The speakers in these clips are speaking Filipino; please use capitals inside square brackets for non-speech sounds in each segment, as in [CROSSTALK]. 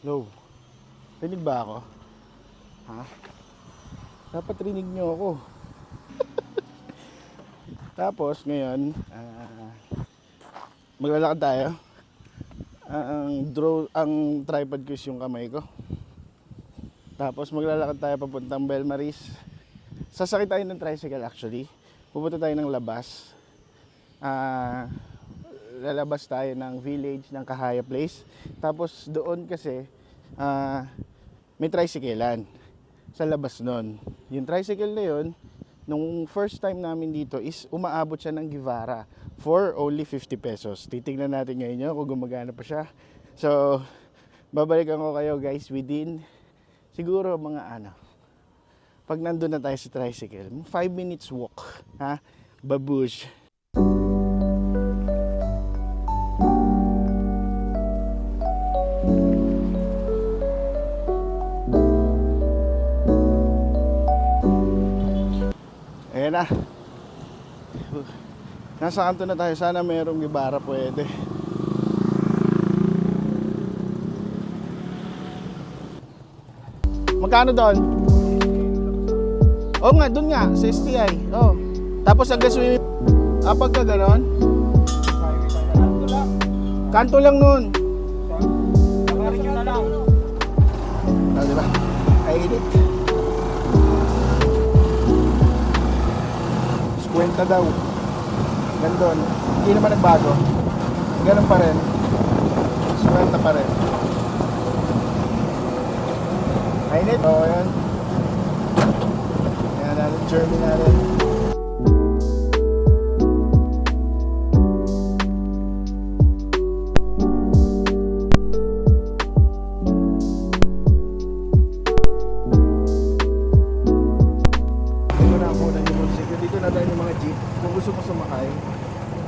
Hello. Rinig ba ako? Ha? Dapat rinig nyo ako. [LAUGHS] Tapos ngayon, ah, maglalakad tayo. Ang drone, ang tripod ko is yung kamay ko. Tapos maglalakad tayo papuntang Belmaris. Sasakay tayo ng tricycle actually. Pupunta tayo ng labas. Ah, lalabas tayo ng village ng Kahaya Place. Tapos doon kasi ah, may tricyclean sa labas nun. Yung tricycle na yun, nung first time namin dito is umaabot siya ng Givara for only 50 pesos. Titingnan natin ngayon yun kung gumagana pa siya. So, babalikan ko kayo guys within siguro mga ano, pag nandun na tayo sa tricycle, 5 minutes walk. Ha? Babush. Ayan na. Nasa kanto na tayo. Sana mayroong gibara pwede. Magkano doon? Oo nga, doon nga, sa STI. Oh. Tapos hanggang swimming. Ah, pagka ganon? Kanto lang nun. Ah, di ba? Ay, init. Kwenta daw. Gandun. Hindi naman nagbago. Ganun pa rin. Kwenta pa rin. Mainit. Oo, yan. Yan natin, journey natin.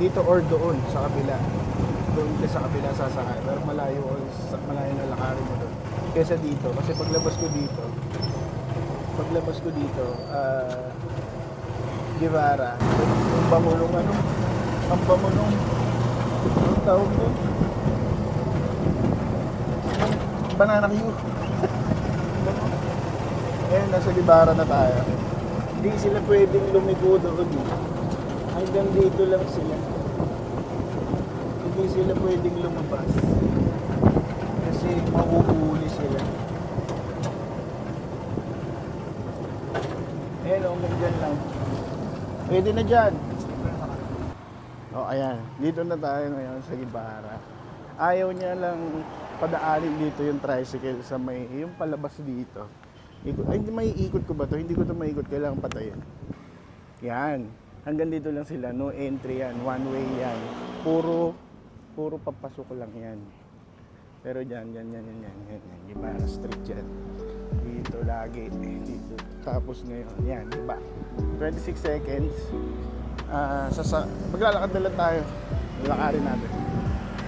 Dito or doon sa kabila. Doon ka sa kabila sasakay. Pero malayo, malayo na lakarin mo doon. Kesa dito. Kasi paglabas ko dito, paglabas ko dito, ah, Guevara, ang bangulong ano, ang bangulong, ang tawag doon? Banana Q. [LAUGHS] Ayan, nasa Guevara na tayo. Hindi sila pwedeng lumiko doon. Hanggang dito lang sila. Hindi sila pwedeng lumabas. Kasi mahuhuli sila. Ayan, oh, hanggang lang. Pwede na dyan. Oh, ayan. Dito na tayo ngayon sa Gibara. Ayaw niya lang padaanin dito yung tricycle sa may, yung palabas dito. Ikot, ay, may ikot ko ba to? Hindi ko to maikot. Kailangan patayin. Yan. Hanggang dito lang sila. No entry yan. One way yan. Puro, puro papasok lang yan. Pero dyan, yan, yan, yan, yan, yan, yan. Gibara street yan. Dito lagi. Dito. Tapos ngayon, yan, diba? 26 seconds. Ah, sasa maglalakad na lang tayo. Lalakarin natin.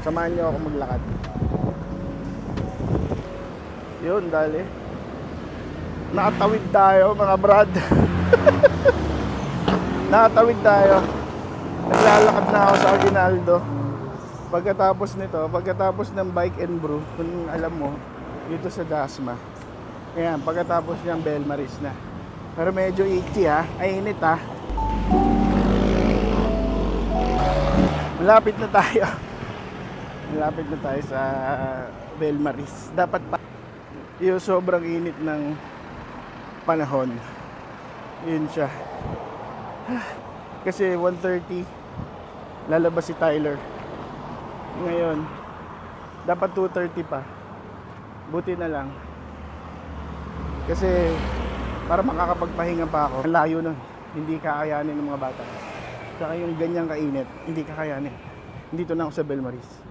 Samahan niyo ako maglakad. Yun, dali. Nakatawid tayo, mga brad. [LAUGHS] Nakatawid tayo. Naglalakad na ako sa Aguinaldo. Pagkatapos nito, pagkatapos ng bike and brew, kung alam mo, dito sa Dasma. Ayan, pagkatapos niyang Belmaris na. Pero medyo itchy ha, ay init ha. Malapit na tayo. [LAUGHS] Malapit na tayo sa Belmaris. Dapat pa yung sobrang init ng panahon. Yun siya. [SIGHS] Kasi 1.30 lalabas si Tyler. Ngayon, dapat 2.30 pa. Buti na lang. Kasi para makakapagpahinga pa ako, layo nun. Hindi kakayanin ng mga bata. Saka yung ganyang kainit, hindi kakayanin. Dito na ako sa Belmaris.